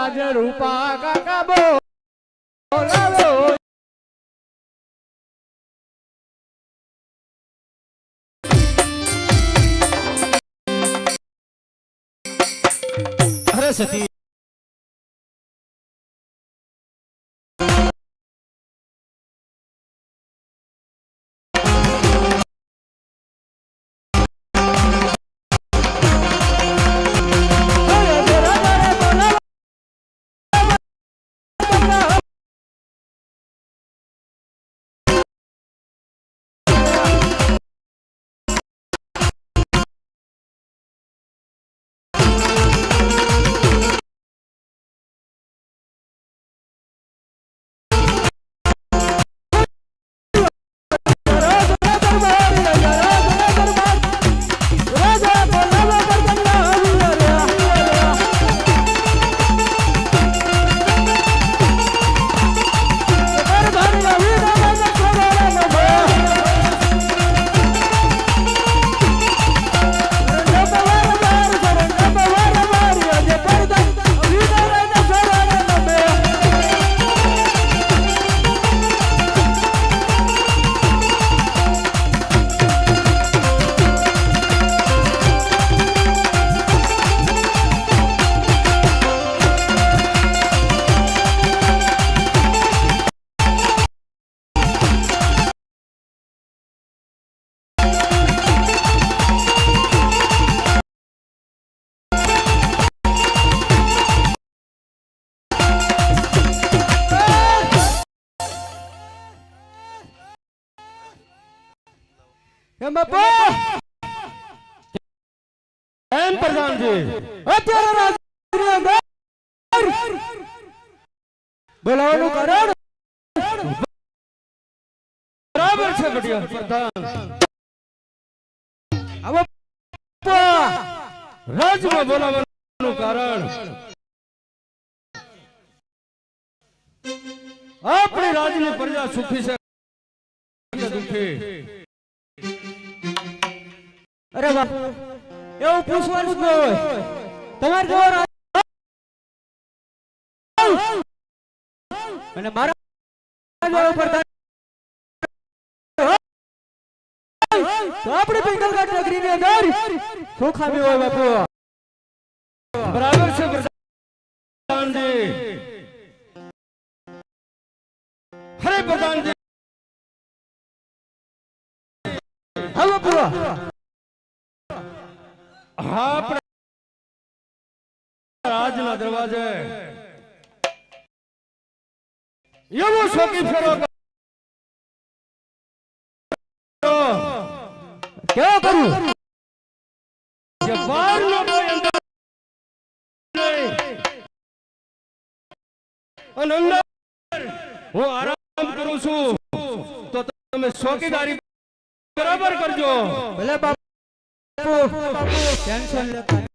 આજે રૂપા કાકા બોલાવો અરે સતી. એમ બાપા એમ પ્રધાનજી. અત્યારે રાજ્યની અંદર બોલાવવાનું કારણ? બરાબર છે ઘડિયા પ્રધાન આવો રાજમાં બોલાવવાનું કારણ. આપણી રાજની પ્રજા સુખી છે દુખી. અરે એવું પૂછવાનું જ ન હોય. તમારે જો અને મારા ઉપર તો અંદર શું ખામી હોય બાપુ? બરાબર છે હરે પ્રધાનજી. હા બાપુ. રાજના દરવાજે. એવો શોકી ફેરો કેવો કરું? અને અંદર હું આરામ કરું છું, તો તમે ચોકીદારી બરાબર કરજો. ભલે બાપુ ટેન્શન લેતા